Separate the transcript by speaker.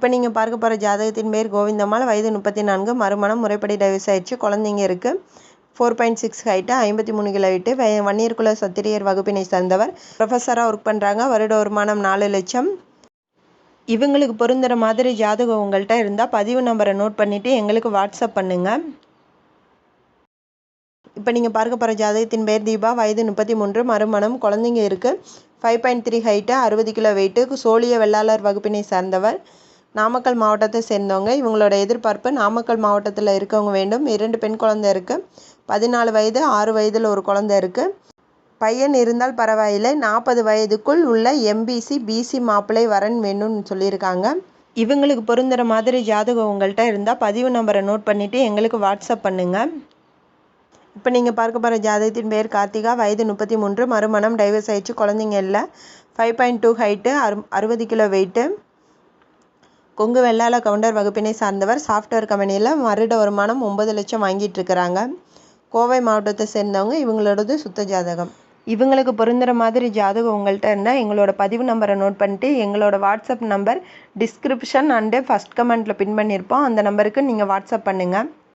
Speaker 1: இப்போ நீங்கள் பார்க்க போகிற ஜாதகத்தின் பேர் கோவிந்தம்மாள். வயது முப்பத்தி நான்கு மறுமணம் முறைப்படி டைவர்ஸ் ஆயிடுச்சு. குழந்தைங்க இருக்குது ஃபோர் பாயிண்ட் சிக்ஸ் ஹைட்டு ஐம்பத்தி மூணு கிலோ வெயிட்டு வன்னியர்குல சத்திரியர் வகுப்பினை சார்ந்தவர். ப்ரொஃபஸராக ஒர்க் பண்ணுறாங்க வருட வருமானம் நாலு லட்சம். இவங்களுக்கு பொருந்துகிற மாதிரி ஜாதகம் உங்கள்கிட்ட இருந்தால் பதிவு நம்பரை நோட் பண்ணிவிட்டு எங்களுக்கு வாட்ஸ்அப் பண்ணுங்கள் இப்போ நீங்கள் பார்க்க போகிற ஜாதகத்தின் பேர் தீபா. வயது முப்பத்தி மூன்று. மறுமணம். குழந்தைங்க இருக்குது ஃபைவ் பாயிண்ட் த்ரீ ஹைட்டு அறுபது கிலோ வெயிட்டு சோழிய வெள்ளாளர் வகுப்பினை சார்ந்தவர். நாமக்கல் மாவட்டத்தை சேர்ந்தவங்க. இவங்களோட எதிர்பார்ப்பு நாமக்கல் மாவட்டத்தில் இருக்கவங்க வேண்டும். இரண்டு பெண் குழந்தை இருக்குது பதினாலு வயது ஆறு வயதில் ஒரு குழந்தை இருக்குது பையன் இருந்தால் பரவாயில்லை. நாற்பது வயதுக்குள் உள்ள எம்பிசி பிசி மாப்பிள்ளை வரன் வேணும்னு சொல்லியிருக்காங்க. இவங்களுக்கு பொருந்துகிற மாதிரி ஜாதகம் உங்கள்கிட்ட இருந்தால் பதிவு நம்பரை நோட் பண்ணிவிட்டு எங்களுக்கு வாட்ஸ்அப் பண்ணுங்கள் இப்போ நீங்கள் பார்க்க போகிற ஜாதகத்தின் பேர் கார்த்திகா. வயது முப்பத்தி மூன்று. மறுமணம் டைவர்ஸ் ஆயிடுச்சு. குழந்தைங்க இல்லை. ஃபைவ் பாயிண்ட் டூ ஹைட்டு அறு அறுபது கிலோ வெயிட்டு கொங்கு வெள்ளாள கவுண்டர் வகுப்பினை சார்ந்தவர் சாஃப்ட்வேர் கம்பெனியில் வருட வருமானம் ஒம்பது லட்சம் வாங்கிட்டு இருக்கிறாங்க. கோவை மாவட்டத்தை சேர்ந்தவங்க இவங்களோடது சுத்த ஜாதகம். இவங்களுக்கு பொருந்துகிற மாதிரி ஜாதகம் உங்கள்கிட்ட இருந்தால் எங்களோட பதிவு நம்பரை நோட் பண்ணிட்டு எங்களோட WhatsApp number description and first கமெண்ட்டில் பின் பண்ணியிருப்போம் அந்த நம்பருக்கு நீங்கள் வாட்ஸ்அப் பண்ணுங்கள்